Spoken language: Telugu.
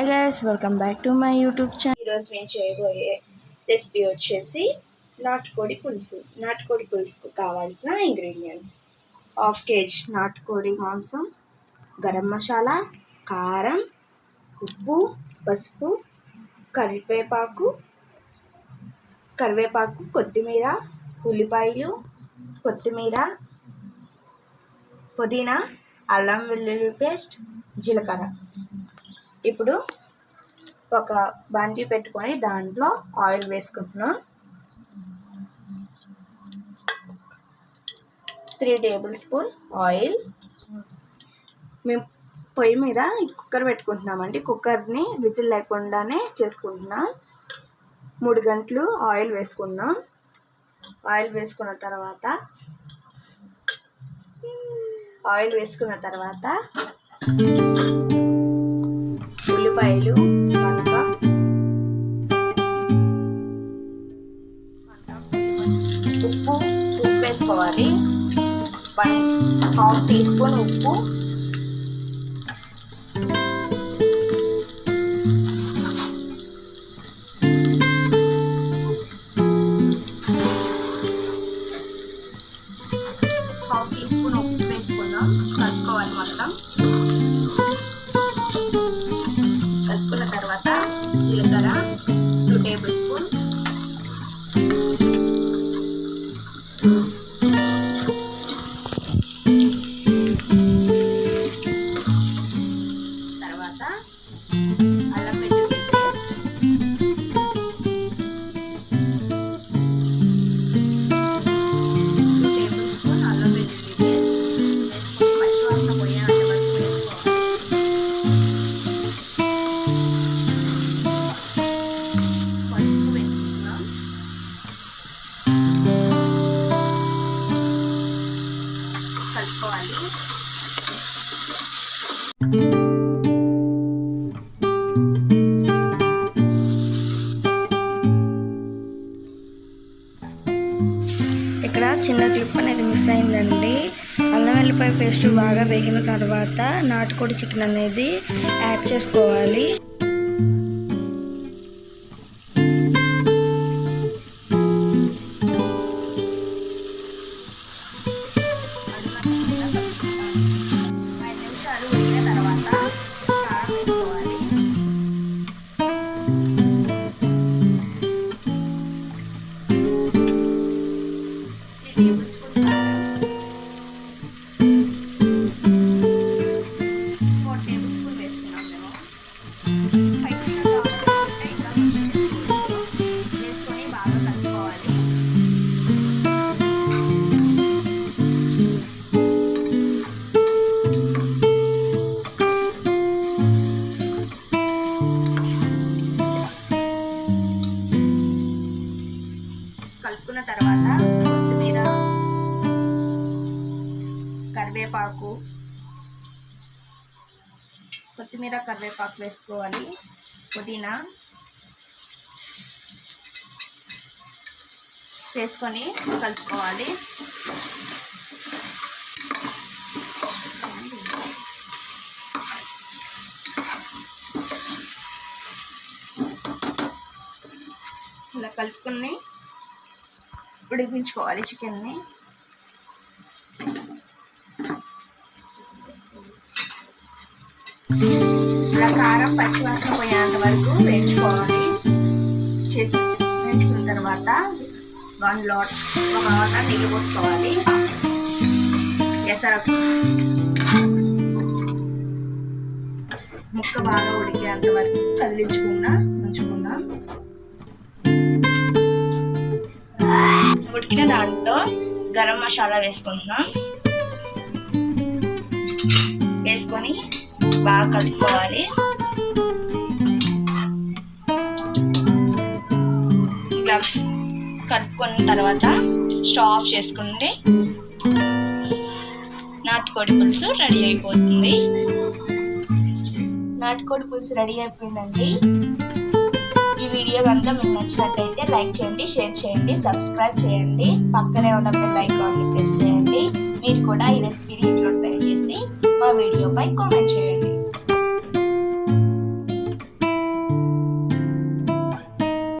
Hi guys welcome back to my YouTube channel ఈరోజు మేము చేయబోయే రెసిపీ వచ్చేసి నాటుకోడి పులుసు. నాటుకోడి పులుసుకు కావాల్సిన ఇంగ్రీడియంట్స్ హాఫ్ కేజీ నాటుకోడి మాంసం గరం మసాలా కారం ఉప్పు పసుపు కరివేపాకు కరివేపాకు కొత్తిమీర ఉల్లిపాయలు కొత్తిమీర పుదీనా అల్లం వెల్లుల్లి పేస్ట్ జీలకర్ర. ఇప్పుడు ఒక బండి పెట్టుకొని దాంట్లో ఆయిల్ వేసుకుంటున్నాం. Three tablespoon oil. మేము పొయ్యి మీద కుక్కర్ పెట్టుకుంటున్నామండి. కుక్కర్ని విజిల్ లేకుండానే చేసుకుంటున్నాం. మూడు గంటలు ఆయిల్ వేసుకున్నాం. ఆయిల్ వేసుకున్న తర్వాత ఆయిల్ వేసుకున్న తర్వాత ఉల్లిపాయలు కనుక. ఉప్పు ఉప్పు వేసుకోవాలి వన్ హాఫ్ టీ స్పూన్ ఉప్పు. హాఫ్ టీ స్పూన్ ఉప్పు వేసుకుందాం. కలుపుకోవాలి మొత్తం. ఇక్కడ చిన్న క్లిప్ అనేది మిస్ అయిందండి. అల్లం వెల్లిపాయ పేస్ట్ బాగా వేగిన తర్వాత నాటుకోడి చికెన్ అనేది యాడ్ చేసుకోవాలి. ఐదు కలుపుకున్న తర్వాత కొత్తిమీర కరివేపాకు కొత్తిమీర కరివేపాకు వేసుకోవాలి. పుదీనా వేసుకొని కలుపుకోవాలి. ఇలా కలుపుకొని ఉడికించుకోవాలి చికెన్ని. ఇలా కారం పచ్చివాసన పోయేంత వరకు వేయించుకోవాలి. చేసి వేయించుకున్న తర్వాత వన్ లాట్ ఒక లాట నెయ్యి పోసుకోవాలి. ఎసర ముక్క బాగా ఉడికేంత వరకు కదిలించుకున్నా ఉంచుకుందాం. ఉడికిన దాంట్లో గరం మసాలా వేసుకుంటున్నాం. వేసుకొని బాగా కలుపుకోవాలి. ఇలా కలుపుకున్న తర్వాత స్టవ్ ఆఫ్ చేసుకుంటే నాటుకోడి పులుసు రెడీ అయిపోతుంది. నాటుకోడి పులుసు రెడీ అయిపోయిందండి. ఈ వీడియో కనుక మీకు నచ్చినట్లయితే లైక్ చేయండి షేర్ చేయండి సబ్స్క్రైబ్ చేయండి. పక్కనే ఉన్న బెల్ ఐకాన్ని ప్రెస్ చేయండి. మీరు కూడా ఈ రెసిపీని ఇంట్లో ట్రై చేసి మా వీడియోపై కామెంట్ చేయండి.